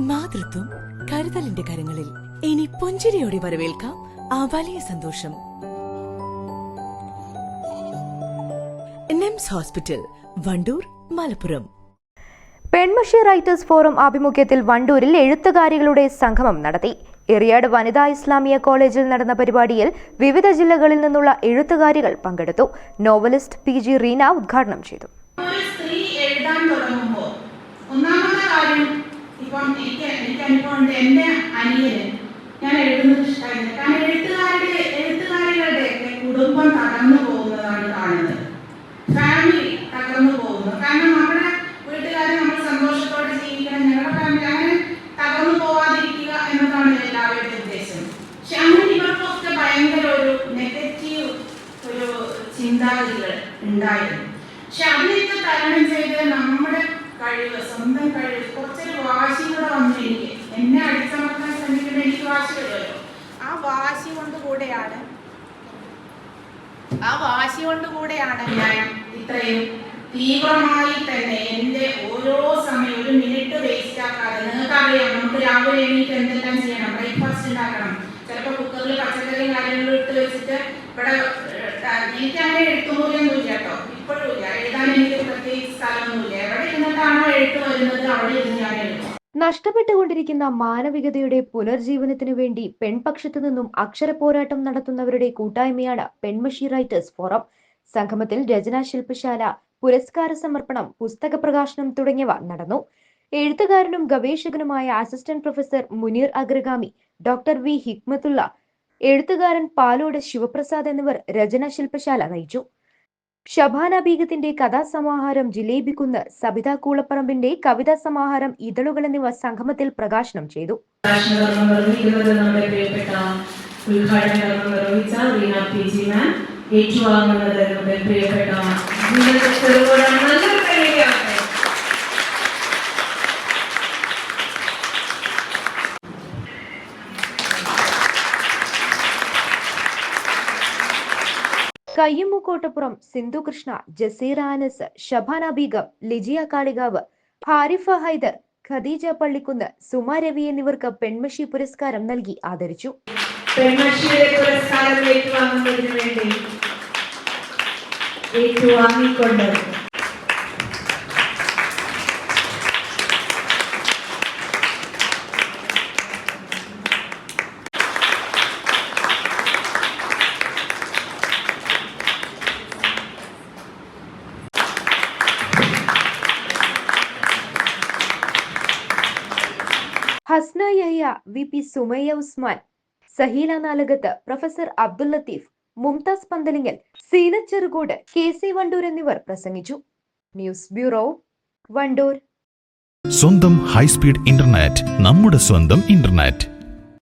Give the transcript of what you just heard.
മാതൃത്വം കരുതലിന്റെ കരങ്ങളിൽ. ഇനി പുഞ്ചിരിയോടെ വരവേൽക്കാം ആ വലിയ സന്തോഷം. NIMS hospital Wandoor Malappuram. Penmashi writers forum ആഭിമുഖ്യത്തിൽ വണ്ടൂരിൽ എഴുത്തുകാരികളുടെ സംഗമം നടത്തി. എറിയാട് വനിതാ ഇസ്ലാമിയ കോളേജിൽ നടന്ന പരിപാടിയിൽ വിവിധ ജില്ലകളിൽ നിന്നുള്ള എഴുത്തുകാരികൾ പങ്കെടുത്തു. നോവലിസ്റ്റ് പി ജി റീന ഉദ്ഘാടനം ചെയ്തു. ഇപ്പം എനിക്ക് എനിക്ക് അനുഭവമുണ്ട്. എന്റെ അനിയന് ഞാൻ എഴുതുന്നത് ഇഷ്ടമായിരുന്നു. കാരണം എഴുത്തുകാരുടെ എഴുത്തുകാരികളുടെ കുടുംബം തകർന്നു പോകുന്നതാണ് കാണുന്നത്. ഫാമിലി തകർന്നു പോകുന്നു. കാരണം നമ്മുടെ വീട്ടുകാർ നമ്മൾ സന്തോഷത്തോടെ ജീവിക്കണം. ഞങ്ങളുടെ ഫാമിലി അങ്ങനെ തകർന്നു പോവാതിരിക്കുക എന്നതാണ് എല്ലാവരുടെയും ഉദ്ദേശം. പക്ഷെ അങ്ങനെ ഇവർക്കൊക്കെ ഭയങ്കര ഒരു നെഗറ്റീവ് ഒരു ചിന്താഗതികൾ ഉണ്ടായിരുന്നു. പക്ഷെ അതിനൊക്കെ തരണം ചെയ്ത് നമ്മുടെ കഴിവ് സ്വന്തം കഴിവ്. കുറച്ചൊരു വാശി കൂടെ വന്നു എനിക്ക്. എന്നെ അടിച്ചമർത്താൻ ശ്രമിക്കുമ്പോൾ എനിക്ക് വാശി ആ വാശി കൊണ്ട് കൂടെയാണ് ആ വാശി കൊണ്ട് കൂടെയാണ് ഞാൻ ഇത്രയും തീവ്രമായി തന്നെ എന്റെ ഓരോ സമയം ഒരു മിനിറ്റ് വേസ്റ്റ് ആക്കാതെ. നിങ്ങൾക്കറിയാം നമുക്ക് രാവിലെ എണീറ്റ് എന്തെല്ലാം ചെയ്യണം? ബ്രേക്ക്ഫാസ്റ്റ് ഉണ്ടാക്കണം. ചിലപ്പോൾ കുക്കറിൽ പച്ചക്കറിയും കാര്യങ്ങളും ഇട്ട് വെച്ചിട്ട് ഇവിടെ എനിക്ക് അങ്ങനെ എഴുത്തുമൂലൊന്നും ഇല്ല കേട്ടോ. ഇപ്പോഴും ഇല്ല. എഴുതാൻ എനിക്ക് നഷ്ടപ്പെട്ടുകൊണ്ടിരിക്കുന്ന മാനവികതയുടെ പുനർജീവനത്തിനു വേണ്ടി പെൺപക്ഷത്തു നിന്നും അക്ഷര പോരാട്ടം നടത്തുന്നവരുടെ കൂട്ടായ്മയാണ് പെൺമഷി റൈറ്റേഴ്സ് ഫോറം. സംഗമത്തിൽ രചനാ ശില്പശാല പുരസ്കാര സമർപ്പണം പുസ്തക പ്രകാശനം തുടങ്ങിയവ നടന്നു. എഴുത്തുകാരനും ഗവേഷകനുമായ assistant professor Muneer Agragami doctor V Hikmathulla എഴുത്തുകാരൻ പാലോട് ശിവപ്രസാദ് എന്നിവർ രചനാ ശില്പശാല നയിച്ചു. ഷബാന ബീഗത്തിന്റെ കഥാസമാഹാരം ജിലേബിക്കുന്ന് സബിത കൂളപ്പറമ്പിന്റെ കവിതാ സമാഹാരം ഇതളുകൾ എന്നിവ സംഗമത്തിൽ പ്രകാശനം ചെയ്തു. പ്രകാശനകർമ്മം നിർവഹിക്കുന്നത് നമ്മുടെ പ്രിയപ്പെട്ട ഉദ്ഘാടന കർമ്മം നിർവഹിച്ച റീന പി ജി മാം ഏറ്റുവാങ്ങുന്നത് നമ്മുടെ പ്രിയപ്പെട്ട ജീവിത ചെറുകോടാണ് നല്ലൊരു കൈയ്യാട്ടെ കയ്യമ്മൂക്കോട്ടപ്പുറം സിന്ധു കൃഷ്ണ ജസീർ ആനസ് ഷബാന ബീഗം ലിജിയ കാളികാവ് ഹാരിഫ ഹൈദർ ഖദീജ പള്ളിക്കുന്ന് സുമ രവി എന്നിവർക്ക് പെൺമഷി പുരസ്കാരം നൽകി ആദരിച്ചു. പുരസ്കാരം ഏറ്റുവാങ്ങുന്നതിന് വേണ്ടി ഏറ്റുവാങ്ങിക്കൊണ്ട് Hasna Yahya V. P. Sumayya Usman Saheela Nalakath professor Abdul Latheef Mumtaz Panthalingal Seena Cherukode K. C. Wandoor എന്നിവർ പ്രസംഗിച്ചു. News bureau Wandoor. സ്വന്തം ഹൈസ്പീഡ് ഇന്റർനെറ്റ് നമ്മുടെ സ്വന്തം ഇന്റർനെറ്റ്.